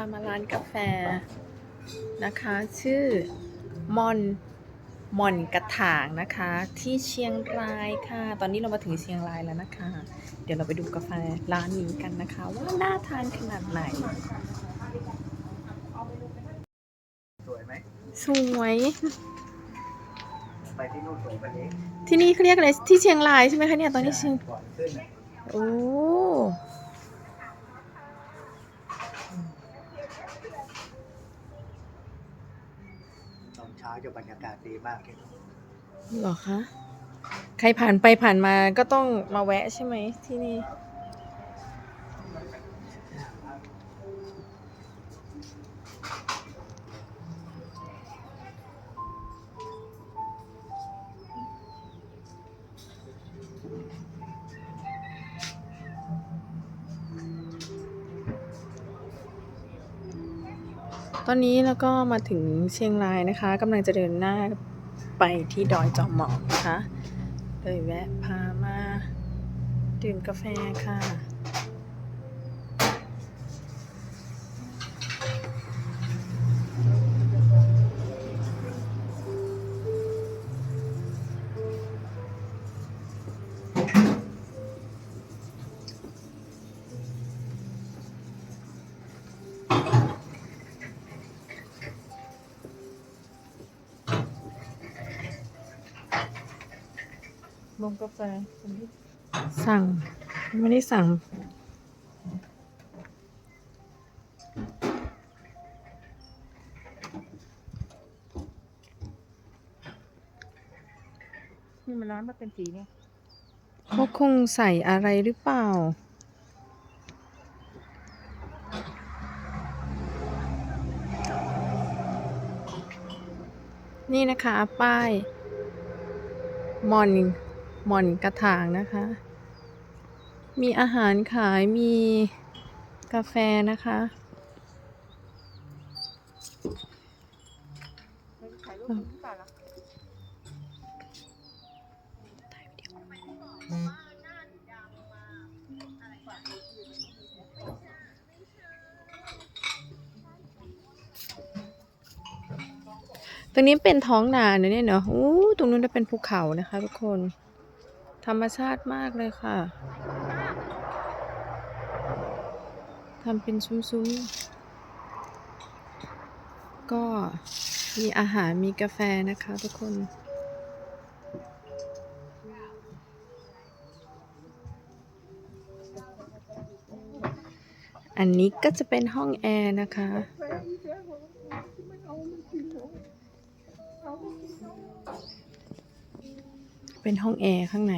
ามาร้านกาแฟนะคะ ชื่อมอนมอนกระถางนะคะ ที่เชียงรายค่ะ ตอนนี้เรามาถึงเชียงรายแล้วนะคะ เดี๋ยวเราไปดูกาแฟร้านนี้กันนะคะ ว่าน่าทานขนาดไหน สวยไหมสวยไปที่นู่นสวยกว่านี้ที่นี่เขาเรียกอะไรที่เชียงรายใช่ไหมคะเนี่ยตอนนี้เชียงก่อนขึ้นน่ะโอ้ อนเช้าจะบรรยากาศดีมากเลยหรอคะ ใครผ่านไปผ่านมาก็ต้องมาแวะใช่ไหมที่นี่ ตอนนี้เราก็มาถึงเชียงรายนะคะกำลังจะเดินหน้าไปที่ดอยจอมหมอกนะคะเลยแวะพามาดื่มกาแฟค่ะ ลงกาแฟสั่ง ไม่ได้สั่ง นี่มันร้านมาเป็นสีเนี่ยเขาคงใส่อะไรหรือเปล่า นี่นะคะ ป้ายมอน หมอนกระถางนะคะ มีอาหารขายมีกาแฟนะคะตรงนี้เป็นท้องนาเนี่ยเนาะอู้ตรงนู้นจะเป็นภูเขานะคะทุกคน ธรรมชาติมากเลยค่ะทำเป็นซุ้มๆ ก็มีอาหารมีกาแฟนะคะทุกคน อันนี้ก็จะเป็นห้องแอร์นะคะ เป็นห้องแอร์ข้างใน